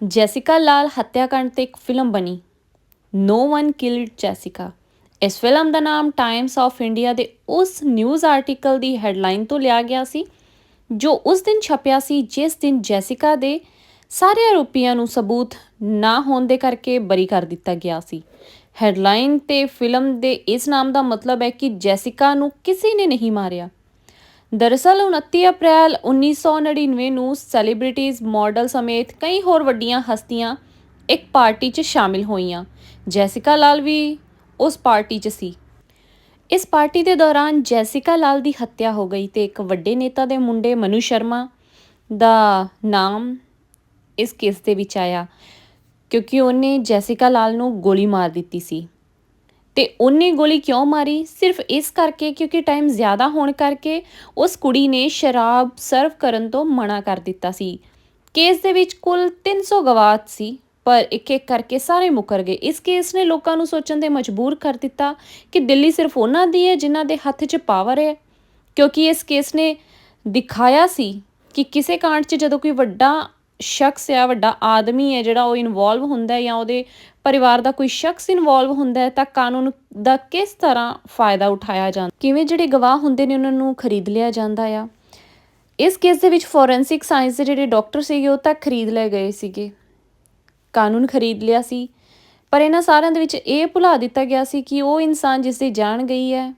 Jessica ਲਾਲ ਹੱਤਿਆਕਾਂਡ ਤੇ ਇੱਕ film ਬਣੀ। No one killed Jessica. ਇਸ ਫਿਲਮ ਦਾ ਨਾਮ ਟਾਈਮਸ ਆਫ ਇੰਡੀਆ ਦੇ ਉਸ ਨਿਊਜ਼ ਆਰਟੀਕਲ ਦੀ ਹੈਡਲਾਈਨ ਤੋਂ ਲਿਆ ਗਿਆ ਸੀ, ਜੋ ਉਸ ਦਿਨ ਛਪਿਆ ਸੀ, ਜਿਸ ਦਿਨ ਜੈਸਿਕਾ ਦੇ ਸਾਰੇ ਆਰੋਪੀਆਂ ਨੂੰ ਸਬੂਤ ਨਾ ਹੋਣ ਦੇ ਕਰਕੇ ਬਰੀ ਕਰ ਦਿੱਤਾ ਗਿਆ ਸੀ। ਹੈਡਲਾਈਨ ਤੇ ਫਿਲਮ ਦੇ ਇਸ ਨਾਮ ਦਾ ਮਤਲਬ ਹੈ ਕਿ ਜੈਸਿਕਾ ਨੂੰ ਕਿਸੇ ਨੇ ਨਹੀਂ ਮਾਰਿਆ। ਦਰਅਸਲ 29 ਅਪ੍ਰੈਲ 1999 ਨੂੰ ਸੈਲੀਬ੍ਰਿਟੀਜ਼ ਮਾਡਲ ਸਮੇਤ ਕਈ ਹੋਰ ਵੱਡੀਆਂ ਹਸਤੀਆਂ ਇੱਕ ਪਾਰਟੀ 'ਚ ਸ਼ਾਮਿਲ ਹੋਈਆਂ। ਜੈਸਿਕਾ ਲਾਲ ਵੀ ਉਸ ਪਾਰਟੀ 'ਚ ਸੀ। ਇਸ ਪਾਰਟੀ ਦੇ ਦੌਰਾਨ ਜੈਸਿਕਾ ਲਾਲ ਦੀ ਹੱਤਿਆ ਹੋ ਗਈ ਤੇ ਇੱਕ ਵੱਡੇ ਨੇਤਾ ਦੇ ਮੁੰਡੇ ਮਨੂ ਸ਼ਰਮਾ ਦਾ ਨਾਮ ਇਸ ਕੇਸ ਦੇ ਵਿੱਚ ਆਇਆ, ਕਿਉਂਕਿ ਉਹਨੇ ਜੈਸਿਕਾ ਲਾਲ ਨੂੰ ਗੋਲੀ ਮਾਰ ਦਿੱਤੀ ਸੀ। ਤੇ ਉਹਨੇ ਗੋਲੀ ਕਿਉਂ ਮਾਰੀ? ਸਿਰਫ ਇਸ ਕਰਕੇ ਕਿਉਂਕਿ ਟਾਈਮ ਜ਼ਿਆਦਾ ਹੋਣ ਕਰਕੇ ਉਸ ਕੁੜੀ ਨੇ ਸ਼ਰਾਬ ਸਰਵ ਕਰਨ ਤੋਂ ਮਨਾ ਕਰ ਦਿੱਤਾ ਸੀ। ਕੇਸ ਦੇ ਵਿੱਚ ਕੁੱਲ 300 ਗਵਾਹ ਸੀ, ਪਰ ਇੱਕ ਇੱਕ ਕਰਕੇ ਸਾਰੇ ਮੁਕਰ ਗਏ। ਇਸ ਕੇਸ ਨੇ ਲੋਕਾਂ ਨੂੰ ਸੋਚਣ ਤੇ ਮਜਬੂਰ ਕਰ ਦਿੱਤਾ ਕਿ ਦਿੱਲੀ ਸਿਰਫ ਉਹਨਾਂ ਦੀ ਹੈ ਜਿਨ੍ਹਾਂ ਦੇ ਹੱਥ 'ਚ ਪਾਵਰ ਹੈ। ਕਿਉਂਕਿ ਇਸ ਕੇਸ ਨੇ ਦਿਖਾਇਆ ਸੀ ਕਿ ਕਿਸੇ ਕਾਂਡ 'ਚ ਜਦੋਂ ਕੋਈ ਵੱਡਾ ਸ਼ਖਸ ਆ ਵੱਡਾ ਆਦਮੀ ਹੈ ਜਿਹੜਾ ਉਹ ਇਨਵੋਲਵ ਹੁੰਦਾ ਹੈ ਜਾਂ ਉਹਦੇ ਪਰਿਵਾਰ ਦਾ ਕੋਈ ਸ਼ਖਸ ਇਨਵੋਲਵ ਹੁੰਦਾ ਹੈ, ਤਾਂ ਕਾਨੂੰਨ ਦਾ ਕਿਸ ਤਰ੍ਹਾਂ ਫਾਇਦਾ ਉਠਾਇਆ ਜਾਂਦਾ? ਕਿਵੇਂ ਜਿਹੜੇ ਗਵਾਹ ਹੁੰਦੇ ਨੇ, ਉਹਨਾਂ ਨੂੰ ਖਰੀਦ ਲਿਆ ਜਾਂਦਾ ਆ? ਇਸ ਕੇਸ ਦੇ ਵਿੱਚ ਫੋਰੈਂਸਿਕ ਸਾਇੰਸ ਦੇ ਜਿਹੜੇ ਡਾਕਟਰ ਸੀਗੇ, ਉਹ ਤਾਂ ਖਰੀਦ ਲਏ ਗਏ ਸੀਗੇ। ਕਾਨੂੰਨ ਖਰੀਦ ਲਿਆ ਸੀ। ਪਰ ਇਹਨਾਂ ਸਾਰਿਆਂ ਦੇ ਵਿੱਚ ਇਹ ਭੁਲਾ ਦਿੱਤਾ ਗਿਆ ਸੀ ਕਿ ਉਹ ਇਨਸਾਨ ਜਿਸ ਦੀ ਜਾਨ ਗਈ ਹੈ,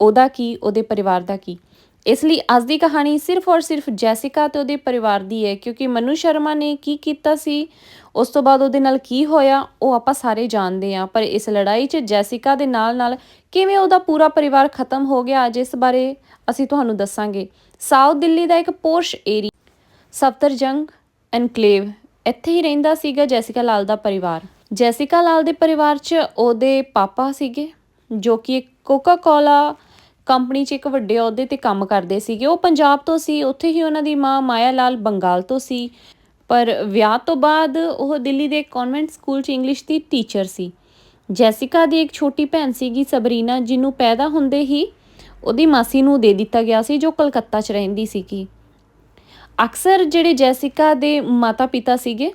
ਉਹਦਾ ਕੀ, ਉਹਦੇ ਪਰਿਵਾਰ ਦਾ ਕੀ? ਇਸ ਲਈ ਅੱਜ ਦੀ ਕਹਾਣੀ ਸਿਰਫ ਔਰ ਸਿਰਫ ਜੈਸਿਕਾ ਤੇ ਉਹਦੇ ਪਰਿਵਾਰ ਦੀ ਹੈ, ਕਿਉਂਕਿ ਮਨੂ ਸ਼ਰਮਾ ਨੇ ਕੀ ਕੀਤਾ ਸੀ, ਉਸ ਤੋਂ ਬਾਅਦ ਉਹਦੇ ਨਾਲ ਕੀ ਹੋਇਆ, ਉਹ ਆਪਾਂ ਸਾਰੇ ਜਾਣਦੇ ਹਾਂ, ਪਰ ਇਸ ਲੜਾਈ 'ਚ ਜੈਸਿਕਾ ਦੇ ਨਾਲ-ਨਾਲ ਕਿਵੇਂ ਉਹਦਾ ਪੂਰਾ ਪਰਿਵਾਰ ਖਤਮ ਹੋ ਗਿਆ ਅੱਜ ਇਸ ਬਾਰੇ ਅਸੀਂ ਤੁਹਾਨੂੰ ਦੱਸਾਂਗੇ। ਸਾਊਥ ਦਿੱਲੀ ਦਾ ਇੱਕ ਪੋਰਸ਼ ਏਰੀਆ ਸਫਦਰਜੰਗ ਐਨਕਲੇਵ, ਇੱਥੇ ਹੀ ਰਹਿੰਦਾ ਸੀਗਾ ਜੈਸਿਕਾ ਲਾਲ ਦਾ ਪਰਿਵਾਰ। ਜੈਸਿਕਾ ਲਾਲ ਦੇ ਪਰਿਵਾਰ 'ਚ ਉਹਦੇ ਪਾਪਾ ਸੀਗੇ, ਜੋ ਕਿ ਇੱਕ ਕੋਕਾ ਕੋਲਾ ਕੰਪਨੀ 'ਚ ਇੱਕ ਵੱਡੇ ਅਹੁਦੇ ਤੇ ਕੰਮ ਕਰਦੇ ਸੀਗੇ। ਉਹ ਪੰਜਾਬ ਤੋਂ ਸੀ, ਉੱਥੇ ਹੀ ਉਹਨਾਂ ਦੀ ਮਾਂ ਮਾਇਆ ਲਾਲ ਬੰਗਾਲ ਤੋਂ ਸੀ। ਪਰ ਵਿਆਹ ਤੋਂ ਬਾਅਦ ਉਹ ਦਿੱਲੀ ਦੇ ਕਨਵੈਂਟ ਸਕੂਲ 'ਚ ਇੰਗਲਿਸ਼ ਦੀ ਟੀਚਰ ਸੀ। ਜੈਸਿਕਾ ਦੀ ਇੱਕ ਛੋਟੀ ਭੈਣ ਸੀਗੀ ਸਬਰੀਨਾ, ਜਿਹਨੂੰ ਪੈਦਾ ਹੁੰਦੇ ਹੀ ਉਹਦੀ ਮਾਸੀ ਨੂੰ ਦੇ ਦਿੱਤਾ ਗਿਆ ਸੀ, ਜੋ ਕਲਕੱਤਾ 'ਚ ਰਹਿੰਦੀ ਸੀਗੀ। ਅਕਸਰ ਜਿਹੜੇ ਜੈਸਿਕਾ ਦੇ ਮਾਤਾ-ਪਿਤਾ ਸੀਗੇ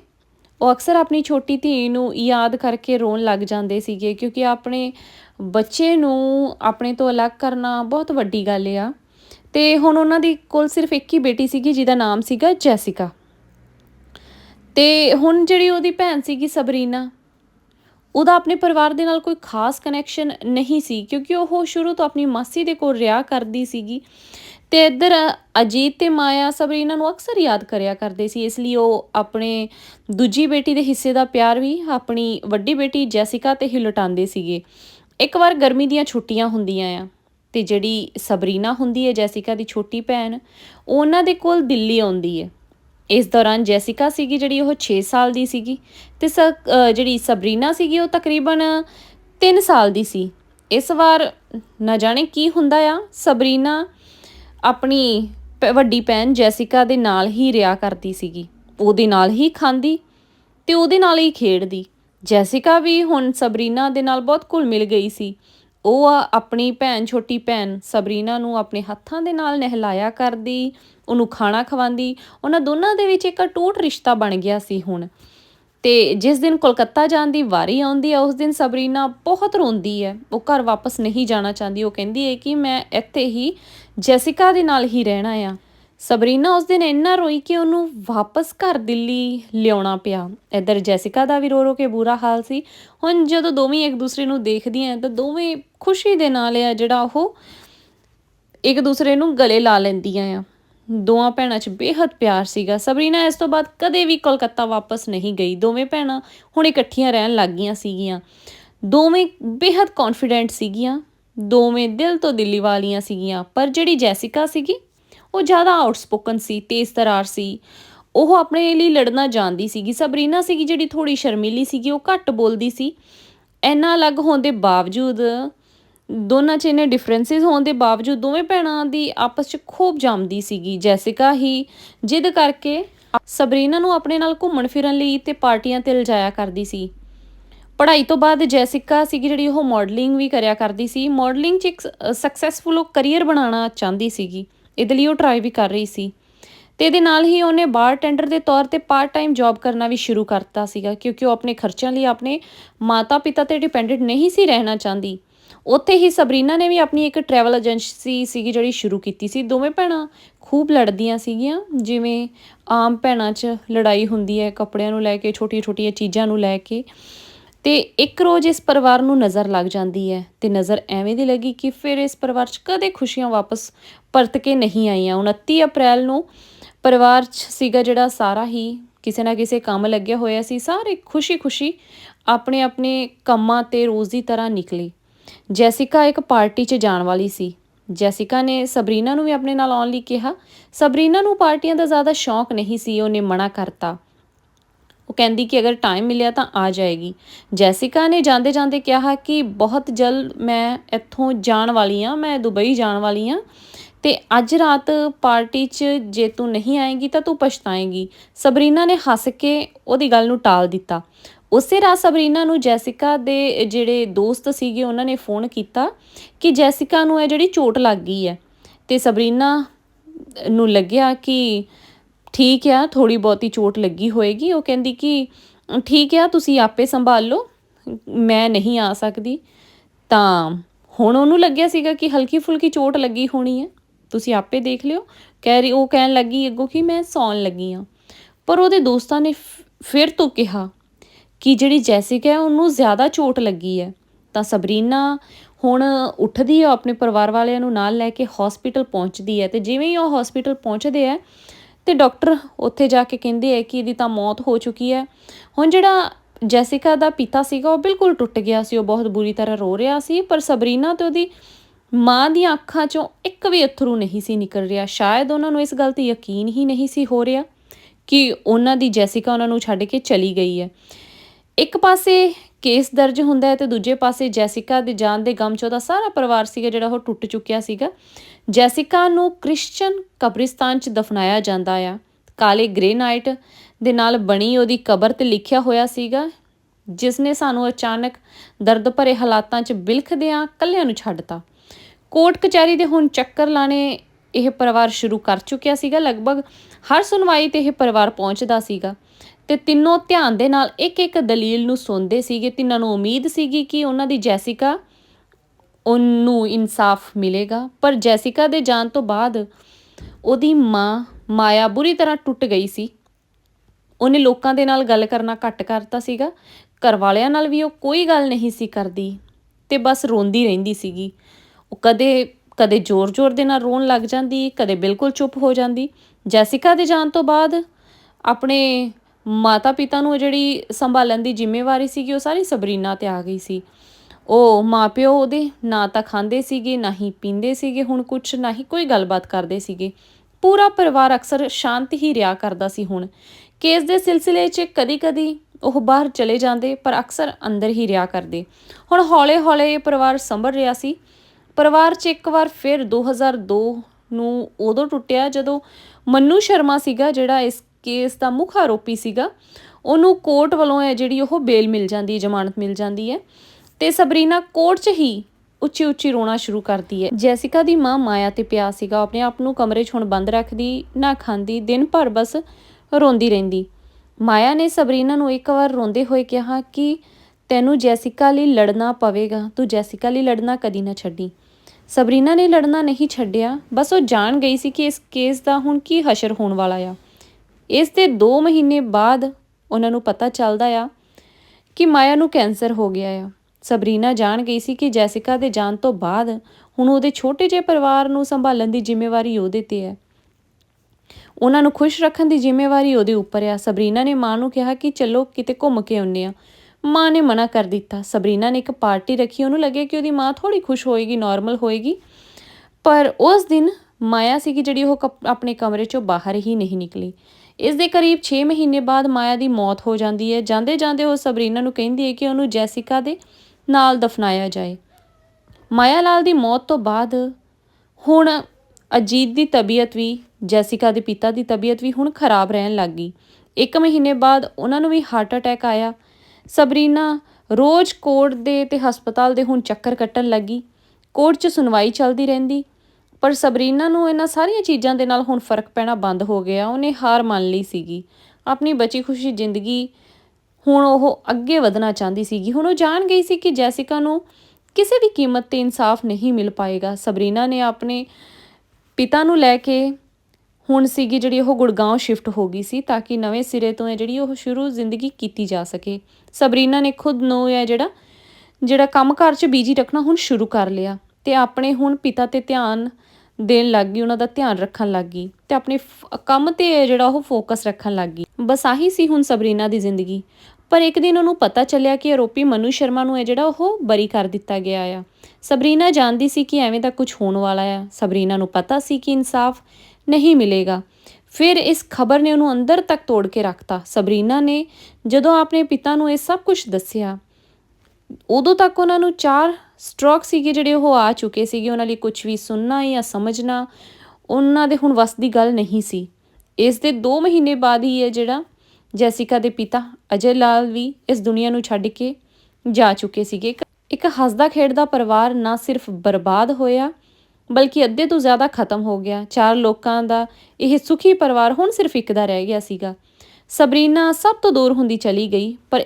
ਉਹ ਅਕਸਰ ਆਪਣੀ ਛੋਟੀ ਧੀ ਨੂੰ ਯਾਦ ਕਰਕੇ ਰੋਣ ਲੱਗ ਜਾਂਦੇ ਸੀਗੇ, ਕਿਉਂਕਿ ਆਪਣੇ ਬੱਚੇ ਨੂੰ ਆਪਣੇ ਤੋਂ ਅਲੱਗ ਕਰਨਾ ਬਹੁਤ ਵੱਡੀ ਗੱਲ ਆ। ਤੇ ਹੁਣ ਉਹਨਾਂ ਦੀ ਕੋਲ ਸਿਰਫ ਇੱਕ ਹੀ ਬੇਟੀ ਸੀਗੀ, ਜਿਹਦਾ ਨਾਮ ਸੀਗਾ ਜੈਸਿਕਾ। ਤੇ ਹੁਣ ਜਿਹੜੀ ਉਹਦੀ ਭੈਣ ਸੀਗੀ ਸਬਰੀਨਾ, ਉਹਦਾ ਆਪਣੇ ਪਰਿਵਾਰ ਦੇ ਨਾਲ ਕੋਈ ਖਾਸ ਕਨੈਕਸ਼ਨ ਨਹੀਂ ਸੀ, ਕਿਉਂਕਿ ਉਹ ਸ਼ੁਰੂ ਤੋਂ ਆਪਣੀ ਮਾਸੀ ਦੇ ਕੋਲ ਰਿਹਾ ਕਰਦੀ ਸੀਗੀ। ਤੇ ਇੱਧਰ ਅਜੀਤ ਤੇ ਮਾਇਆ ਸਬਰੀਨਾ ਨੂੰ ਅਕਸਰ ਯਾਦ ਕਰਿਆ ਕਰਦੇ ਸੀ, ਇਸ ਲਈ ਉਹ ਆਪਣੇ ਦੂਜੀ ਬੇਟੀ ਦੇ ਹਿੱਸੇ ਦਾ ਪਿਆਰ ਵੀ ਆਪਣੀ ਵੱਡੀ ਬੇਟੀ ਜੈਸਿਕਾ ਤੇ ਹੀ ਲੁਟਾਉਂਦੇ ਸੀਗੇ। ਇੱਕ ਵਾਰ ਗਰਮੀ ਦੀਆਂ ਛੁੱਟੀਆਂ ਹੁੰਦੀਆਂ ਆ ਤੇ ਜਿਹੜੀ ਸਬਰੀਨਾ ਹੁੰਦੀ ਹੈ, ਜੈਸਿਕਾ ਦੀ ਛੋਟੀ ਭੈਣ ਉਹਨਾਂ ਦੇ ਕੋਲ ਦਿੱਲੀ ਆਉਂਦੀ ਹੈ। ਇਸ ਦੌਰਾਨ ਜੈਸਿਕਾ ਸੀਗੀ ਜਿਹੜੀ ਉਹ 6 ਸਾਲ ਦੀ ਸੀਗੀ ਤੇ ਜਿਹੜੀ ਸਬਰੀਨਾ ਸੀਗੀ ਉਹ ਤਕਰੀਬਨ 3 ਸਾਲ ਦੀ ਸੀ। ਇਸ ਵਾਰ ਨਾ ਜਾਣੇ ਕੀ ਹੁੰਦਾ ਆ, ਸਬਰੀਨਾ ਆਪਣੀ ਵੱਡੀ ਭੈਣ ਜੈਸਿਕਾ ਦੇ ਨਾਲ ਹੀ ਰਿਆ ਕਰਦੀ ਸੀਗੀ। ਉਹਦੇ ਨਾਲ ਹੀ ਖਾਂਦੀ ਤੇ ਉਹਦੇ ਨਾਲ ਹੀ ਖੇਡਦੀ। ਜੈਸਿਕਾ ਵੀ ਹੁਣ ਸਬਰੀਨਾ ਦੇ ਨਾਲ ਬਹੁਤ ਘੁਲ ਮਿਲ ਗਈ ਸੀ। ਉਹ ਆਪਣੀ ਭੈਣ, ਛੋਟੀ ਭੈਣ ਸਬਰੀਨਾ ਨੂੰ ਆਪਣੇ ਹੱਥਾਂ ਦੇ ਨਾਲ ਨਹਿਲਾਇਆ ਕਰਦੀ, ਉਹਨੂੰ ਖਾਣਾ ਖਵਾਉਂਦੀ। ਉਹਨਾਂ ਦੋਨਾਂ ਦੇ ਵਿੱਚ ਇੱਕ ਟੂਟ ਰਿਸ਼ਤਾ ਬਣ ਗਿਆ ਸੀ ਹੁਣ। ਤੇ ਜਿਸ ਦਿਨ ਕੋਲਕਾਤਾ ਜਾਣ ਦੀ ਵਾਰੀ ਆਉਂਦੀ ਹੈ, ਉਸ ਦਿਨ ਸਬਰੀਨਾ ਬਹੁਤ ਰੋਂਦੀ ਹੈ। ਉਹ ਘਰ ਵਾਪਸ ਨਹੀਂ ਜਾਣਾ ਚਾਹੁੰਦੀ। ਉਹ ਕਹਿੰਦੀ ਹੈ ਕਿ ਮੈਂ ਇੱਥੇ ਹੀ ਜੈਸਿਕਾ ਦੇ ਨਾਲ ਹੀ ਰਹਿਣਾ ਆ। ਸਬਰੀਨਾ ਉਸ ਦਿਨ ਇੰਨਾ ਰੋਈ ਕਿ ਉਹਨੂੰ ਵਾਪਸ ਘਰ ਦਿੱਲੀ ਲਿਆਉਣਾ ਪਿਆ। ਇਧਰ ਜੈਸਿਕਾ ਦਾ ਵੀ ਰੋ ਰੋ ਕੇ ਬੁਰਾ ਹਾਲ ਸੀ। ਹੁਣ ਜਦੋਂ ਦੋਵੇਂ ਇੱਕ ਦੂਸਰੇ ਨੂੰ ਦੇਖਦੀਆਂ ਤਾਂ ਦੋਵੇਂ ਖੁਸ਼ੀ ਦੇ ਨਾਲ ਆ ਜਿਹੜਾ ਉਹ ਇੱਕ ਦੂਸਰੇ ਨੂੰ ਗਲੇ ਲਾ ਲੈਂਦੀਆਂ ਆ। ਦੋਵਾਂ ਭੈਣਾਂ 'ਚ ਬੇਹੱਦ ਪਿਆਰ ਸੀਗਾ। ਸਬਰੀਨਾ ਇਸ ਤੋਂ ਬਾਅਦ ਕਦੇ ਵੀ ਕੋਲਕਾਤਾ ਵਾਪਸ ਨਹੀਂ ਗਈ। ਦੋਵੇਂ ਭੈਣਾਂ ਹੁਣ ਇਕੱਠੀਆਂ ਰਹਿਣ ਲੱਗ ਗਈਆਂ ਸੀਗੀਆਂ। ਦੋਵੇਂ ਬੇਹੱਦ ਕੌਨਫੀਡੈਂਟ ਸੀਗੀਆਂ। ਦੋਵੇਂ ਦਿਲ ਤੋਂ ਦਿੱਲੀ ਵਾਲੀਆਂ ਸੀਗੀਆਂ। ਪਰ ਜਿਹੜੀ ਜੈਸਿਕਾ ਸੀਗੀ, ਉਹ ਜ਼ਿਆਦਾ ਆਊਟਸਪੋਕਨ ਸੀ, ਤੇਜ਼ ਤਰਾਰ ਸੀ। ਉਹ ਆਪਣੇ ਲਈ ਲੜਨਾ ਜਾਣਦੀ ਸੀਗੀ। ਸਬਰੀਨਾ ਸੀਗੀ ਜਿਹੜੀ ਥੋੜੀ ਸ਼ਰਮੀਲੀ ਸੀਗੀ, ਉਹ ਘੱਟ ਬੋਲਦੀ ਸੀ। ਇੰਨਾ ਅਲੱਗ ਹੋਣ ਦੇ ਬਾਵਜੂਦ ਦੋਨਾਂ 'ਚ ਇਹਨੇ ਡਿਫਰੈਂਸਿਸ ਹੋਣ ਦੇ ਬਾਵਜੂਦ ਦੋਵੇਂ ਭੈਣਾਂ ਦੀ ਆਪਸ 'ਚ ਖੂਬ ਜੰਮਦੀ ਸੀਗੀ। ਜੈਸਿਕਾ ਹੀ ਜਿੱਦ ਕਰਕੇ ਸਬਰੀਨਾ ਨੂੰ ਆਪਣੇ ਨਾਲ ਘੁੰਮਣ ਫਿਰਨ ਲਈ ਤੇ ਪਾਰਟੀਆਂ ਤੇ ਲਜਾਇਆ ਕਰਦੀ ਸੀ। ਪੜ੍ਹਾਈ ਤੋਂ ਬਾਅਦ ਜੈਸਿਕਾ ਸੀਗੀ ਜਿਹੜੀ ਉਹ ਮਾਡਲਿੰਗ ਵੀ ਕਰਿਆ ਕਰਦੀ ਸੀ। ਮਾਡਲਿੰਗ 'ਚ ਇੱਕ ਸਕਸੈਸਫੁਲ ਕੈਰੀਅਰ ਬਣਾਉਣਾ ਚਾਹੁੰਦੀ ਸੀਗੀ। ਇਹਦੇ ਲਈ ਉਹ ਟਰਾਈ ਵੀ ਕਰ ਰਹੀ ਸੀ। ਤੇ ਇਹਦੇ ਨਾਲ ਹੀ ਉਹਨੇ ਬਾਰਟੈਂਡਰ ਦੇ ਤੌਰ ਤੇ ਪਾਰਟ ਟਾਈਮ ਜੌਬ ਕਰਨਾ ਵੀ ਸ਼ੁਰੂ ਕਰਤਾ ਸੀਗਾ, ਕਿਉਂਕਿ ਉਹ ਆਪਣੇ ਖਰਚਿਆਂ ਲਈ ਆਪਣੇ ਮਾਤਾ-ਪਿਤਾ ਤੇ ਡਿਪੈਂਡੈਂਟ ਨਹੀਂ ਸੀ ਰਹਿਣਾ ਚਾਹੁੰਦੀ। ਉੱਥੇ ਹੀ ਸਬਰੀਨਾ ਨੇ ਵੀ ਆਪਣੀ ਇੱਕ ਟਰੈਵਲ ਏਜੰਸੀ ਸੀਗੀ ਜਿਹੜੀ ਸ਼ੁਰੂ ਕੀਤੀ ਸੀ। ਦੋਵੇਂ ਭੈਣਾਂ ਖੂਬ ਲੜਦੀਆਂ ਸੀਗੀਆਂ, ਜਿਵੇਂ ਆਮ ਭੈਣਾਂ 'ਚ ਲੜਾਈ ਹੁੰਦੀ ਹੈ ਕੱਪੜਿਆਂ ਨੂੰ ਲੈ ਕੇ, ਛੋਟੀਆਂ-ਛੋਟੀਆਂ ਚੀਜ਼ਾਂ ਨੂੰ ਲੈ ਕੇ। ਤੇ ਇੱਕ ਰੋਜ਼ ਇਸ ਪਰਿਵਾਰ ਨੂੰ ਨਜ਼ਰ ਲੱਗ ਜਾਂਦੀ ਹੈ ਤੇ ਨਜ਼ਰ ਐਵੇਂ ਦੀ ਲੱਗੀ ਕਿ ਫਿਰ ਇਸ ਪਰਿਵਾਰ 'ਚ ਕਦੇ ਖੁਸ਼ੀਆਂ ਵਾਪਸ ਪਰਤ ਕੇ ਨਹੀਂ ਆਈਆਂ। 29 ਅਪ੍ਰੈਲ ਨੂੰ ਪਰਿਵਾਰ 'ਚ ਸੀਗਾ ਜਿਹੜਾ ਸਾਰਾ ਹੀ, ਕਿਸੇ ਨਾ ਕਿਸੇ ਕੰਮ ਲੱਗਿਆ ਹੋਇਆ ਸੀ। ਸਾਰੇ ਖੁਸ਼ੀ-ਖੁਸ਼ੀ ਆਪਣੇ ਆਪਣੇ ਕੰਮਾਂ ਤੇ ਰੋਜ਼ ਦੀ ਤਰ੍ਹਾਂ ਨਿਕਲੇ। ਜੈਸਿਕਾ ਇੱਕ ਪਾਰਟੀ 'ਚ ਜਾਣ ਵਾਲੀ ਸੀ। ਜੈਸਿਕਾ ਨੇ ਸਬਰੀਨਾ ਨੂੰ ਵੀ ਆਪਣੇ ਨਾਲ ਆਉਣ ਲਈ ਕਿਹਾ। ਸਬਰੀਨਾ ਨੂੰ ਪਾਰਟੀਆਂ ਦਾ ਜ਼ਿਆਦਾ ਸ਼ੌਂਕ ਨਹੀਂ ਸੀ, ਉਹਨੇ ਮਨਾ ਕਰਤਾ। ਉਹ ਕਹਿੰਦੀ ਕਿ ਅਗਰ ਟਾਈਮ ਮਿਲਿਆ ਤਾਂ ਆ ਜਾਏਗੀ। ਜੈਸਿਕਾ ਨੇ ਜਾਂਦੇ ਜਾਂਦੇ ਕਿਹਾ ਕਿ ਬਹੁਤ ਜਲਦ ਮੈਂ ਇੱਥੋਂ ਜਾਣ ਵਾਲੀ ਆ ਮੈਂ ਦੁਬਈ ਜਾਣ ਵਾਲੀ ਆ ਤੇ ਅੱਜ ਰਾਤ ਪਾਰਟੀ 'ਚ ਜੇ ਤੂੰ ਨਹੀਂ ਆਏਗੀ ਤਾਂ ਤੂੰ ਪਛਤਾਏਗੀ। ਸਬਰੀਨਾ ਨੇ ਹੱਸ ਕੇ ਉਹਦੀ ਗੱਲ ਨੂੰ ਟਾਲ ਦਿੱਤਾ। ਉਸੇ ਰਾਤ ਸਬਰੀਨਾ ਨੂੰ ਜੈਸਿਕਾ ਦੇ ਜਿਹੜੇ ਦੋਸਤ ਸੀਗੇ, ਉਹਨਾਂ ਨੇ ਫੋਨ ਕੀਤਾ ਕਿ ਜੈਸਿਕਾ ਨੂੰ ਇਹ ਜਿਹੜੀ ਚੋਟ ਲੱਗ ਗਈ ਹੈ। ਤੇ ਸਬਰੀਨਾ ਨੂੰ ਲੱਗਿਆ ਕਿ ਠੀਕ ਆ ਥੋੜੀ ਬਹੁਤੀ ਚੋਟ ਲੱਗੀ ਹੋਏਗੀ। ਉਹ ਕਹਿੰਦੀ ਕਿ, ਠੀਕ ਆ, ਤੁਸੀਂ ਆਪੇ ਸੰਭਾਲ ਲਓ, ਮੈਂ ਨਹੀਂ ਆ ਸਕਦੀ। ਤਾਂ ਹੁਣ ਉਹਨੂੰ ਲੱਗਿਆ ਸੀਗਾ ਕਿ ਹਲਕੀ ਫੁਲਕੀ ਚੋਟ ਲੱਗੀ ਹੋਣੀ ਹੈ। ਤੁਸੀਂ ਆਪੇ ਦੇਖ ਲਿਓ। ਕਹਿ ਰਹੀ, ਉਹ ਕਹਿਣ ਲੱਗੀ ਅੱਗੋਂ ਕਿ ਮੈਂ ਸੌਣ ਲੱਗੀ ਆ ਪਰ ਉਹਦੇ ਦੋਸਤਾਂ ਨੇ ਫਿਰ ਤੋਂ ਕਿਹਾ ਕਿ ਜਿਹੜੀ ਜੈਸਿਕਾ ਹੈ, ਉਹਨੂੰ ਜ਼ਿਆਦਾ ਚੋਟ ਲੱਗੀ ਹੈ। ਤਾਂ ਸਬਰੀਨਾ ਹੁਣ ਉੱਠਦੀ ਹੈ ਆਪਣੇ ਪਰਿਵਾਰ ਵਾਲਿਆਂ ਨੂੰ ਨਾਲ ਲੈ ਕੇ ਹਸਪੀਟਲ ਪਹੁੰਚਦੀ ਹੈ ਤੇ ਜਿਵੇਂ ਹੀ ਉਹ ਹਸਪੀਟਲ ਪਹੁੰਚਦੇ ਹੈ ਤੇ ਡਾਕਟਰ ਉੱਥੇ ਜਾ ਕੇ ਕਹਿੰਦੇ ਹੈ ਕਿ ਇਹਦੀ ਤਾਂ ਮੌਤ ਹੋ ਚੁੱਕੀ ਹੈ। ਹੁਣ ਜਿਹੜਾ ਜੈਸਿਕਾ ਦਾ ਪਿਤਾ ਸੀਗਾ, ਉਹ ਬਿਲਕੁਲ ਟੁੱਟ ਗਿਆ ਸੀ, ਉਹ ਬਹੁਤ ਬੁਰੀ ਤਰ੍ਹਾਂ ਰੋ ਰਿਹਾ ਸੀ, ਪਰ ਸਬਰੀਨਾ ਤੇ ਉਹਦੀ ਮਾਂ ਦੀਆਂ ਅੱਖਾਂ 'ਚੋਂ ਇੱਕ ਵੀ ਅਥਰੂ ਨਹੀਂ ਸੀ ਨਿਕਲ ਰਿਹਾ। ਸ਼ਾਇਦ ਉਹਨਾਂ ਨੂੰ ਇਸ ਗੱਲ ਤੇ ਯਕੀਨ ਹੀ ਨਹੀਂ ਸੀ ਹੋ ਰਿਹਾ ਕਿ ਉਹਨਾਂ ਦੀ ਜੈਸਿਕਾ ਉਹਨਾਂ ਨੂੰ ਛੱਡ ਕੇ ਚਲੀ ਗਈ ਹੈ। ਇੱਕ ਪਾਸੇ ਕੇਸ ਦਰਜ ਹੁੰਦਾ ਹੈ ਤੇ ਦੂਜੇ ਪਾਸੇ ਜੈਸਿਕਾ ਦੀ ਜਾਨ ਦੇ ਗਮ 'ਚ ਉਹਦਾ ਸਾਰਾ ਪਰਿਵਾਰ ਸੀਗਾ ਜਿਹੜਾ ਉਹ ਟੁੱਟ ਚੁੱਕਿਆ ਸੀਗਾ। ਜੈਸਿਕਾ ਨੂੰ ਕ੍ਰਿਸਚੀਅਨ ਕਬਰਿਸਤਾਨ 'ਚ ਦਫਨਾਇਆ ਜਾਂਦਾ ਆ। ਕਾਲੇ ਗ੍ਰੇਨਾਈਟ ਦੇ ਨਾਲ ਬਣੀ ਉਹਦੀ ਕਬਰ ਤੇ ਲਿਖਿਆ ਹੋਇਆ ਸੀਗਾ, ਜਿਸ ਨੇ ਸਾਨੂੰ ਅਚਾਨਕ ਦਰਦ ਭਰੇ ਹਾਲਾਤਾਂ 'ਚ ਬਿਲਖਦਿਆਂ ਕੱਲਿਆਂ ਨੂੰ ਛੱਡਤਾ। ਕੋਰਟ ਕਚਹਿਰੀ ਦੇ ਹੁਣ ਚੱਕਰ ਲਾਣੇ ਇਹ ਪਰਿਵਾਰ ਸ਼ੁਰੂ ਕਰ ਚੁੱਕਿਆ ਸੀਗਾ। ਲਗਭਗ ਹਰ ਸੁਣਵਾਈ ਤੇ ਇਹ ਪਰਿਵਾਰ ਪਹੁੰਚਦਾ ਸੀਗਾ। ਤੇ ਤਿੰਨੋਂ ਧਿਆਨ ਦੇ ਨਾਲ ਇੱਕ ਇੱਕ ਦਲੀਲ ਨੂੰ ਸੁਣਦੇ ਸੀਗੇ ਤਿੰਨਾਂ ਨੂੰ ਉਮੀਦ ਸੀਗੀ ਕਿ ਉਹਨਾਂ ਦੀ ਜੈਸਿਕਾ ਉਹਨੂੰ ਇਨਸਾਫ ਮਿਲੇਗਾ। ਪਰ ਜੈਸਿਕਾ ਦੇ ਜਾਣ ਤੋਂ ਬਾਅਦ ਉਹਦੀ ਮਾਂ ਮਾਇਆ ਬੁਰੀ ਤਰ੍ਹਾਂ ਟੁੱਟ ਗਈ ਸੀ। ਉਹਨੇ ਲੋਕਾਂ ਦੇ ਨਾਲ ਗੱਲ ਕਰਨਾ ਘੱਟ ਕਰਤਾ ਸੀਗਾ। ਘਰ ਵਾਲਿਆਂ ਨਾਲ ਵੀ ਉਹ ਕੋਈ ਗੱਲ ਨਹੀਂ ਸੀ ਕਰਦੀ ਤੇ ਬਸ ਰੋਂਦੀ ਰਹਿੰਦੀ ਸੀਗੀ। ਉਹ ਕਦੇ ਕਦੇ ਜ਼ੋਰ-ਜ਼ੋਰ ਦੇ ਨਾਲ ਰੋਣ ਲੱਗ ਜਾਂਦੀ, ਕਦੇ ਬਿਲਕੁਲ ਚੁੱਪ ਹੋ ਜਾਂਦੀ। ਜੈਸਿਕਾ ਦੇ ਜਾਣ ਤੋਂ ਬਾਅਦ ਆਪਣੇ ਮਾਤਾ-ਪਿਤਾ ਨੂੰ ਜਿਹੜੀ ਸੰਭਾਲਣ ਦੀ ਜ਼ਿੰਮੇਵਾਰੀ ਸੀਗੀ, ਉਹ ਸਾਰੀ ਸਬਰੀਨਾ ਤੇ ਆ ਗਈ ਸੀ। ਉਹ ਮਾਪਿਓ ਉਹਦੇ ਨਾ ਤਾਂ ਖਾਂਦੇ ਸੀਗੇ, ਨਾ ਹੀ ਪੀਂਦੇ ਸੀਗੇ ਹੁਣ ਕੁਝ ਨਾ ਹੀ ਕੋਈ ਗੱਲਬਾਤ ਕਰਦੇ ਸੀਗੇ। ਪੂਰਾ ਪਰਿਵਾਰ ਅਕਸਰ ਸ਼ਾਂਤ ਹੀ ਰਿਹਾ ਕਰਦਾ ਸੀ ਹੁਣ। ਕੇਸ ਦੇ ਸਿਲਸਿਲੇ 'ਚ ਕਦੀ-ਕਦੀ ਉਹ ਬਾਹਰ ਚਲੇ ਜਾਂਦੇ, ਪਰ ਅਕਸਰ ਅੰਦਰ ਹੀ ਰਿਹਾ ਕਰਦੇ। ਹੁਣ ਹੌਲੇ-ਹੌਲੇ ਇਹ ਪਰਿਵਾਰ ਸੰਭਲ ਰਿਹਾ ਸੀ। ਪਰਿਵਾਰ 'ਚ ਇੱਕ ਵਾਰ ਫਿਰ 2002 ਨੂੰ ਉਦੋਂ ਟੁੱਟਿਆ ਜਦੋਂ ਮੰਨੂ ਸ਼ਰਮਾ ਸੀਗਾ, ਜਿਹੜਾ ਇਸ ਕੇਸ ਦਾ ਮੁੱਖ ਆਰੋਪੀ ਸੀਗਾ। ਉਹਨੂੰ ਕੋਰਟ ਵੱਲੋਂ ਹੈ ਜਿਹੜੀ ਉਹ ਬੇਲ ਮਿਲ ਜਾਂਦੀ ਹੈ, ਜ਼ਮਾਨਤ ਮਿਲ ਜਾਂਦੀ ਹੈ ਤੇ ਸਬਰੀਨਾ ਕੋਰਟ 'ਚ ਹੀ ਉੱਚੀ ਉੱਚੀ ਰੋਣਾ ਸ਼ੁਰੂ ਕਰਦੀ ਹੈ। ਜੈਸਿਕਾ ਦੀ ਮਾਂ ਮਾਇਆ ਤੇ ਪਿਆ ਸੀਗਾ। ਆਪਣੇ ਆਪ ਨੂੰ ਕਮਰੇ 'ਚ ਹੁਣ ਬੰਦ ਰੱਖਦੀ, ਨਾ ਖਾਂਦੀ, ਦਿਨ ਭਰ ਬਸ ਰੋਂਦੀ ਰਹਿੰਦੀ। ਮਾਇਆ ਨੇ ਸਬਰੀਨਾ ਨੂੰ ਇੱਕ ਵਾਰ ਰੋਂਦੇ ਹੋਏ ਕਿਹਾ ਕਿ ਤੈਨੂੰ ਜੈਸਿਕਾ ਲਈ ਲੜਨਾ ਪਵੇਗਾ, ਤੂੰ ਜੈਸਿਕਾ ਲਈ ਲੜਨਾ ਕਦੀ ਨਾ ਛੱਡੀ। ਸਬਰੀਨਾ ਨੇ ਲੜਨਾ ਨਹੀਂ ਛੱਡਿਆ, ਬਸ ਉਹ ਜਾਣ ਗਈ ਸੀ ਕਿ ਇਸ ਕੇਸ ਦਾ ਹੁਣ ਕੀ ਹਸ਼ਰ ਹੋਣ ਵਾਲਾ ਆ। ਇਸ ਦੇ 2 ਮਹੀਨੇ ਬਾਅਦ ਉਹਨਾਂ ਨੂੰ ਪਤਾ ਚੱਲਦਾ ਆ ਕਿ ਮਾਇਆ ਨੂੰ ਕੈਂਸਰ ਹੋ ਗਿਆ ਆ। ਸਬਰੀਨਾ ਜਾਣ ਗਈ ਸੀ ਕਿ ਜੈਸਿਕਾ ਦੇ ਜਾਣ ਤੋਂ ਬਾਅਦ ਹੁਣ ਉਹਦੇ ਛੋਟੇ ਜਿਹੇ ਪਰਿਵਾਰ ਨੂੰ ਸੰਭਾਲਣ ਦੀ ਜ਼ਿੰਮੇਵਾਰੀ ਉਹਦੇ ਤੇ ਹੈ। ਉਹਨਾਂ ਨੂੰ ਖੁਸ਼ ਰੱਖਣ ਦੀ ਜ਼ਿੰਮੇਵਾਰੀ ਉਹਦੇ ਉੱਪਰ ਆ। ਸਬਰੀਨਾ ਨੇ ਮਾਂ ਨੂੰ ਕਿਹਾ ਕਿ ਚਲੋ ਕਿਤੇ ਘੁੰਮ ਕੇ ਆਉਂਦੇ ਆ ਮਾਂ ਨੇ ਮਨਾ ਕਰ ਦਿੱਤਾ। ਸਬਰੀਨਾ ਨੇ ਇੱਕ ਪਾਰਟੀ ਰੱਖੀ। ਉਹਨੂੰ ਲੱਗਿਆ ਕਿ ਉਹਦੀ ਮਾਂ ਥੋੜੀ ਖੁਸ਼ ਹੋਏਗੀ ਨਾਰਮਲ ਹੋਏਗੀ। ਪਰ ਉਸ ਦਿਨ ਮਾਇਆ ਸੀ ਕਿ ਜਿਹੜੀ ਉਹ ਆਪਣੇ ਕਮਰੇ ਚੋਂ ਬਾਹਰ ਹੀ ਨਹੀਂ ਨਿਕਲੀ। ਇਸ ਦੇ ਕਰੀਬ 6 ਮਹੀਨੇ ਬਾਅਦ ਮਾਇਆ ਦੀ ਮੌਤ ਹੋ ਜਾਂਦੀ ਹੈ। ਜਾਂਦੇ ਜਾਂਦੇ ਉਹ ਸਬਰੀਨਾ ਨੂੰ ਕਹਿੰਦੀ ਹੈ ਕਿ ਉਹਨੂੰ ਜੈਸਿਕਾ ਦੇ ਨਾਲ ਦਫਨਾਇਆ ਜਾਏ। ਮਾਇਆ ਲਾਲ ਦੀ ਮੌਤ ਤੋਂ ਬਾਅਦ ਹੁਣ ਅਜੀਤ ਦੀ ਤਬੀਅਤ ਵੀ, ਜੈਸਿਕਾ ਦੇ ਪਿਤਾ ਦੀ ਤਬੀਅਤ ਵੀ ਹੁਣ ਖਰਾਬ ਰਹਿਣ ਲੱਗ ਗਈ। ਇੱਕ ਮਹੀਨੇ ਬਾਅਦ ਉਹਨਾਂ ਨੂੰ ਵੀ ਹਾਰਟ ਅਟੈਕ ਆਇਆ। ਸਬਰੀਨਾ ਰੋਜ਼ ਕੋਰਟ ਦੇ ਤੇ ਹਸਪਤਾਲ ਦੇ ਹੁਣ ਚੱਕਰ ਕੱਟਣ ਲੱਗੀ। ਕੋਰਟ 'ਚ ਸੁਣਵਾਈ ਚੱਲਦੀ ਰਹਿੰਦੀ। ਪਰ ਸਬਰੀਨਾ ਨੂੰ ਇਹਨਾਂ ਸਾਰੀਆਂ ਚੀਜ਼ਾਂ ਦੇ ਨਾਲ ਹੁਣ ਫ਼ਰਕ ਪੈਣਾ ਬੰਦ ਹੋ ਗਿਆ। ਉਹਨੇ ਹਾਰ ਮੰਨ ਲਈ ਸੀਗੀ। ਆਪਣੀ ਬਚੀ ਖੁਸ਼ੀ ਜ਼ਿੰਦਗੀ ਹੁਣ ਉਹ ਅੱਗੇ ਵਧਣਾ ਚਾਹੁੰਦੀ ਸੀਗੀ। ਹੁਣ ਉਹ ਜਾਣ ਗਈ ਸੀ ਕਿ ਜੈਸਿਕਾ ਨੂੰ ਕਿਸੇ ਵੀ ਕੀਮਤ ਤੇ ਇਨਸਾਫ ਨਹੀਂ ਮਿਲ ਪਾਏਗਾ। ਸਬਰੀਨਾ ਨੇ ਆਪਣੇ ਪਿਤਾ ਨੂੰ ਲੈ ਕੇ ਹੁਣ ਸੀਗੀ ਜਿਹੜੀ ਉਹ ਗੁੜਗਾਉਂ ਸ਼ਿਫਟ ਹੋ ਗਈ ਸੀ ਤਾਂ ਕਿ ਨਵੇਂ ਸਿਰੇ ਤੋਂ ਹੈ ਜਿਹੜੀ ਉਹ ਸ਼ੁਰੂ ਜ਼ਿੰਦਗੀ ਕੀਤੀ ਜਾ ਸਕੇ। ਸਬਰੀਨਾ ਨੇ ਖੁਦ ਨੂੰ ਹੈ ਜਿਹੜਾ ਜਿਹੜਾ ਕੰਮਕਾਰ 'ਚ ਬੀਜੀ ਰੱਖਣਾ ਹੁਣ ਸ਼ੁਰੂ ਕਰ ਲਿਆ ਤੇ ਆਪਣੇ ਹੁਣ ਪਿਤਾ ਤੇ ਧਿਆਨ ਦੇਣ ਲੱਗ ਗਈ, ਉਹਨਾਂ ਦਾ ਧਿਆਨ ਰੱਖਣ ਲੱਗ ਗਈ ਤੇ ਆਪਣੇ ਫ- ਕੰਮ ਤੇ ਜਿਹੜਾ ਉਹ ਫੋਕਸ ਰੱਖਣ ਲੱਗ ਗਈ। ਬਸ ਆਹੀ ਸੀ ਹੁਣ ਸਬਰੀਨਾ ਦੀ ਜ਼ਿੰਦਗੀ। ਪਰ ਇੱਕ ਦਿਨ ਉਹਨੂੰ ਪਤਾ ਚੱਲਿਆ ਕਿ ਆਰੋਪੀ ਮਨੂ ਸ਼ਰਮਾ ਨੂੰ ਹੈ ਜਿਹੜਾ ਉਹ ਬਰੀ ਕਰ ਦਿੱਤਾ ਗਿਆ ਆ। ਸਬਰੀਨਾ ਜਾਣਦੀ ਸੀ ਕਿ ਐਵੇਂ ਦਾ ਕੁਝ ਹੋਣ ਵਾਲਾ ਆ। ਸਬਰੀਨਾ ਨੂੰ ਪਤਾ ਸੀ ਕਿ ਇਨਸਾਫ ਨਹੀਂ ਮਿਲੇਗਾ। ਫਿਰ ਇਸ ਖਬਰ ਨੇ ਉਹਨੂੰ ਅੰਦਰ ਤੱਕ ਤੋੜ ਕੇ ਰੱਖਤਾ। ਸਬਰੀਨਾ ਨੇ ਜਦੋਂ ਆਪਣੇ ਪਿਤਾ ਨੂੰ ਇਹ ਸਭ ਕੁਝ ਦੱਸਿਆ, ਉਦੋਂ ਤੱਕ ਉਹਨਾਂ ਨੂੰ ਚਾਰ ਸਟ੍ਰੋਕ ਸੀਗੇ ਜਿਹੜੇ ਉਹ ਆ ਚੁੱਕੇ ਸੀਗੇ, ਉਹਨਾਂ ਲਈ ਕੁਝ ਵੀ ਸੁਣਨਾ ਜਾਂ ਸਮਝਣਾ, ਉਹਨਾਂ ਦੇ ਹੁਣ ਵਸ ਦੀ ਗੱਲ ਨਹੀਂ ਸੀ। ਇਸ ਦੇ 2 ਮਹੀਨੇ ਬਾਅਦ ਹੀ ਹੈ ਜਿਹੜਾ ਜੈਸਿਕਾ ਦੇ ਪਿਤਾ ਅਜੇ ਲਾਲ ਵੀ ਇਸ ਦੁਨੀਆ ਨੂੰ ਛੱਡ ਕੇ ਜਾ ਚੁੱਕੇ ਸੀਗੇ। ਇੱਕ ਹੱਸਦਾ ਖੇਡਦਾ ਪਰਿਵਾਰ ਨਾ ਸਿਰਫ ਬਰਬਾਦ ਹੋਇਆ, ਬਲਕਿ ਅੱਧੇ ਤੋਂ ਜ਼ਿਆਦਾ ਖਤਮ ਹੋ ਗਿਆ। ਚਾਰ ਲੋਕਾਂ ਦਾ ਇਹ ਸੁਖੀ ਪਰਿਵਾਰ ਹੁਣ ਸਿਰਫ ਇੱਕ ਦਾ ਰਹਿ ਗਿਆ ਸੀਗਾ। ਸਬਰੀਨਾ ਸਭ ਤੋਂ ਦੂਰ ਹੁੰਦੀ ਚਲੀ ਗਈ, ਪਰ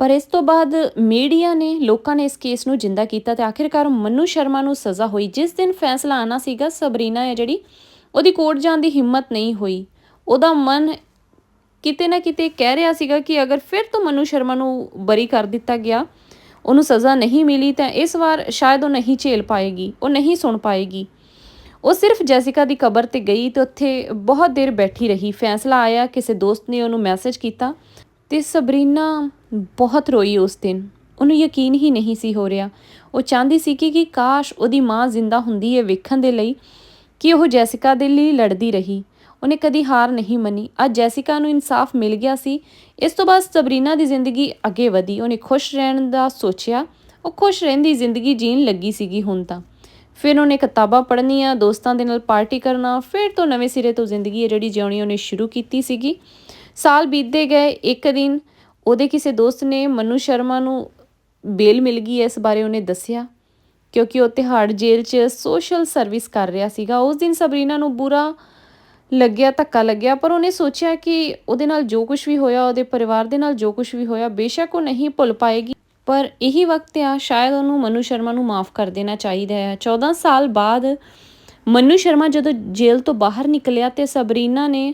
ਪਰ ਇਸ ਤੋਂ ਬਾਅਦ ਮੀਡੀਆ ਨੇ ਲੋਕਾਂ ਨੇ ਇਸ ਕੇਸ ਨੂੰ ਜਿੰਦਾ ਕੀਤਾ ਤੇ ਆਖਿਰਕਾਰ ਮਨੂ ਸ਼ਰਮਾ ਨੂੰ ਸਜ਼ਾ ਹੋਈ, ਜਿਸ ਦਿਨ ਫੈਸਲਾ ਆਣਾ ਸੀਗਾ ਸਬਰੀਨਾ ਹੈ ਜਿਹੜੀ, ਉਹਦੀ ਕੋਰਟ ਜਾਣ ਦੀ ਹਿੰਮਤ ਨਹੀਂ ਹੋਈ। ਉਹਦਾ ਮਨ ਕਿਤੇ ਨਾ ਕਿਤੇ ਕਹਿ ਰਿਹਾ ਸੀਗਾ ਕਿ ਅਗਰ ਫਿਰ ਤੋਂ ਮਨੂ ਸ਼ਰਮਾ ਨੂੰ ਬਰੀ ਕਰ ਦਿੱਤਾ ਗਿਆ, ਉਹਨੂੰ ਸਜ਼ਾ ਨਹੀਂ ਮਿਲੀ ਤਾਂ ਇਸ ਵਾਰ ਸ਼ਾਇਦ ਉਹ ਨਹੀਂ ਝੇਲ ਪਾਏਗੀ, ਉਹ ਨਹੀਂ ਸੁਣ ਪਾਏਗੀ। ਉਹ ਸਿਰਫ ਜੈਸਿਕਾ ਦੀ ਕਬਰ ਤੇ ਗਈ ਤੇ ਉੱਥੇ ਬਹੁਤ ਦੇਰ ਬੈਠੀ ਰਹੀ। ਫੈਸਲਾ ਆਇਆ, ਕਿਸੇ ਦੋਸਤ ਨੇ ਉਹਨੂੰ ਮੈਸੇਜ ਕੀਤਾ। ਤੇ ਸਬਰੀਨਾ ਬਹੁਤ ਰੋਈ ਉਸ ਦਿਨ। ਉਹਨੂੰ ਯਕੀਨ ਹੀ ਨਹੀਂ ਸੀ ਹੋ ਰਿਹਾ। ਉਹ ਚਾਹੁੰਦੀ ਸੀ ਕਿ ਕਿ ਕਾਸ਼ ਉਹਦੀ ਮਾਂ ਜ਼ਿੰਦਾ ਹੁੰਦੀ ਹੈ ਵੇਖਣ ਦੇ ਲਈ ਕਿ ਉਹ ਜੈਸਿਕਾ ਦੇ ਲਈ ਲੜਦੀ ਰਹੀ। ਉਹਨੇ ਕਦੀ ਹਾਰ ਨਹੀਂ ਮੰਨੀ। ਅੱਜ ਜੈਸਿਕਾ ਨੂੰ ਇਨਸਾਫ ਮਿਲ ਗਿਆ ਸੀ। ਇਸ ਤੋਂ ਬਾਅਦ ਸਬਰੀਨਾ ਦੀ ਜ਼ਿੰਦਗੀ ਅੱਗੇ ਵਧੀ। ਉਹਨੇ ਖੁਸ਼ ਰਹਿਣ ਦਾ ਸੋਚਿਆ। ਉਹ ਖੁਸ਼ ਰਹਿੰਦੀ ਜ਼ਿੰਦਗੀ ਜੀਣ ਲੱਗੀ ਸੀਗੀ ਹੁਣ ਤਾਂ। ਫਿਰ ਉਹਨੇ ਕਿਤਾਬਾਂ ਪੜ੍ਹਨੀਆਂ, ਦੋਸਤਾਂ ਦੇ ਨਾਲ ਪਾਰਟੀ ਕਰਨਾ, ਫਿਰ ਤੋਂ ਨਵੇਂ ਸਿਰੇ ਤੋਂ ਜ਼ਿੰਦਗੀ ਹੈ ਜਿਹੜੀ ਜਿਉਣੀ ਉਹਨੇ ਸ਼ੁਰੂ ਕੀਤੀ ਸੀਗੀ। ਸਾਲ ਬੀਤਦੇ ਗਏ, ਇੱਕ ਦਿਨ ਉਹਦੇ ਕਿਸੇ ਦੋਸਤ ਨੇ ਮਨੂ ਸ਼ਰਮਾ ਨੂੰ ਬੇਲ ਮਿਲ ਗਈ ਇਸ ਬਾਰੇ ਉਹਨੇ ਦੱਸਿਆ, ਕਿਉਂਕਿ ਉਹ ਤਿਹਾੜ ਜੇਲ੍ਹ 'ਚ ਸੋਸ਼ਲ ਸਰਵਿਸ ਕਰ ਰਿਹਾ ਸੀਗਾ। ਉਸ ਦਿਨ ਸਬਰੀਨਾ ਨੂੰ ਬੁਰਾ ਲੱਗਿਆ, ਧੱਕਾ ਲੱਗਿਆ, ਪਰ ਉਹਨੇ ਸੋਚਿਆ ਕਿ ਉਹਦੇ ਨਾਲ ਜੋ ਕੁਝ ਵੀ ਹੋਇਆ, ਉਹਦੇ ਪਰਿਵਾਰ ਦੇ ਨਾਲ ਜੋ ਕੁਝ ਵੀ ਹੋਇਆ, ਬੇਸ਼ੱਕ ਉਹ ਨਹੀਂ ਭੁੱਲ ਪਾਏਗੀ। ਪਰ ਇਹੀ ਵਕਤ ਆ, ਸ਼ਾਇਦ ਉਹਨੂੰ ਮਨੂ ਸ਼ਰਮਾ ਨੂੰ ਮਾਫ ਕਰ ਦੇਣਾ ਚਾਹੀਦਾ ਹੈ। 14 ਸਾਲ ਬਾਅਦ ਮਨੂ ਸ਼ਰਮਾ ਜਦੋਂ ਜੇਲ੍ਹ ਤੋਂ ਬਾਹਰ ਨਿਕਲਿਆ ਤੇ ਸਬਰੀਨਾ ਨੇ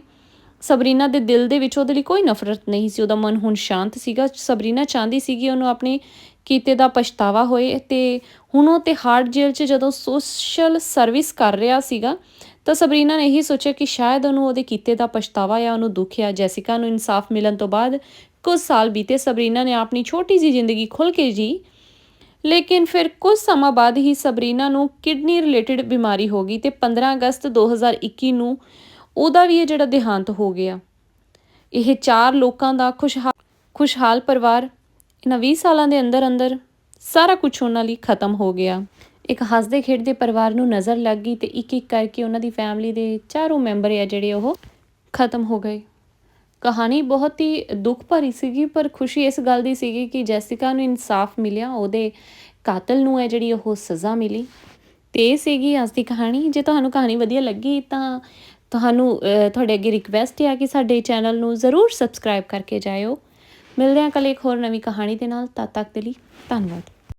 ਸਬਰੀਨਾ ਦੇ ਦਿਲ ਦੇ ਵਿੱਚ ਉਹਦੇ ਲਈ ਕੋਈ ਨਫ਼ਰਤ ਨਹੀਂ ਸੀ, ਉਹਦਾ ਮਨ ਹੁਣ ਸ਼ਾਂਤ ਸੀਗਾ। ਸਬਰੀਨਾ ਚਾਹੁੰਦੀ ਸੀਗੀ ਉਹਨੂੰ ਆਪਣੇ ਕੀਤੇ ਦਾ ਪਛਤਾਵਾ ਹੋਏ ਤੇ ਹੁਣ ਉਹ ਤੇ ਹਾਰਡ ਜੇਲ੍ਹ 'ਚ ਜਦੋਂ ਸੋਸ਼ਲ ਸਰਵਿਸ ਕਰ ਰਿਹਾ ਸੀਗਾ, ਤਾਂ ਸਬਰੀਨਾ ਨੇ ਇਹੀ ਸੋਚਿਆ ਕਿ ਸ਼ਾਇਦ ਉਹਨੂੰ ਉਹਦੇ ਕੀਤੇ ਦਾ ਪਛਤਾਵਾ ਜਾਂ ਉਹਨੂੰ ਦੁੱਖ ਆ। ਜੈਸਿਕਾ ਨੂੰ ਇਨਸਾਫ ਮਿਲਣ ਤੋਂ ਬਾਅਦ ਕੁਝ ਸਾਲ ਬੀਤੇ ਸਬਰੀਨਾ ਨੇ ਆਪਣੀ ਛੋਟੀ ਜੀ ਜ਼ਿੰਦਗੀ ਖੁੱਲ੍ਹ ਕੇ ਜੀ, ਲੇਕਿਨ ਫਿਰ ਕੁਝ ਸਮਾਂ ਬਾਅਦ ਹੀ ਸਬਰੀਨਾ ਨੂੰ ਕਿਡਨੀ ਰਿਲੇਟਡ ਬਿਮਾਰੀ ਹੋ ਗਈ ਤੇ 15 ਅਗਸਤ 2021 ਨੂੰ ਉਹਦਾ ਵੀ ਇਹ ਜਿਹੜਾ ਦੇਹਾਂਤ ਹੋ ਗਿਆ। ਇਹ ਚਾਰ ਲੋਕਾਂ ਦਾ ਖੁਸ਼ਹਾਲ ਖੁਸ਼ਹਾਲ ਪਰਿਵਾਰ ਇਹਨਾਂ 20 ਸਾਲਾਂ ਦੇ ਅੰਦਰ ਅੰਦਰ ਸਾਰਾ ਕੁਝ ਉਹਨਾਂ ਲਈ ਖਤਮ ਹੋ ਗਿਆ। ਇੱਕ ਹੱਸਦੇ ਖੇਡਦੇ ਪਰਿਵਾਰ ਨੂੰ ਨਜ਼ਰ ਲੱਗ ਗਈ ਤੇ ਇੱਕ ਇੱਕ ਕਰਕੇ ਉਹਨਾਂ ਦੀ ਫੈਮਿਲੀ ਦੇ ਚਾਰੋਂ ਮੈਂਬਰ ਆ ਜਿਹੜੇ ਉਹ ਖਤਮ ਹੋ ਗਏ। ਕਹਾਣੀ ਬਹੁਤ ਹੀ ਦੁੱਖ ਭਰੀ ਸੀਗੀ, ਪਰ ਖੁਸ਼ੀ ਇਸ ਗੱਲ ਦੀ ਸੀਗੀ ਕਿ ਜੈਸਿਕਾ ਨੂੰ ਇਨਸਾਫ ਮਿਲਿਆ, ਉਹਦੇ ਕਾਤਲ ਨੂੰ ਹੈ ਜਿਹੜੀ ਉਹ ਸਜ਼ਾ ਮਿਲੀ। ਤੇ ਇਹ ਸੀਗੀ ਅੱਜ ਦੀ ਕਹਾਣੀ। ਜੇ ਤੁਹਾਨੂੰ ਕਹਾਣੀ ਵਧੀਆ ਲੱਗੀ ਤਾਂ ਤੁਹਾਨੂੰ ਤੁਹਾਡੇ ਅੱਗੇ ਰਿਕਵੈਸਟ ਹੈ ਕਿ ਸਾਡੇ ਚੈਨਲ ਨੂੰ ਜ਼ਰੂਰ ਸਬਸਕ੍ਰਾਈਬ ਕਰਕੇ ਜਾਇਓ। ਮਿਲਦੇ ਹਾਂ ਕੱਲ ਇੱਕ ਹੋਰ ਨਵੀਂ ਕਹਾਣੀ ਦੇ ਨਾਲ। ਤਦ ਤੱਕ ਦੇ ਲਈ ਧੰਨਵਾਦ।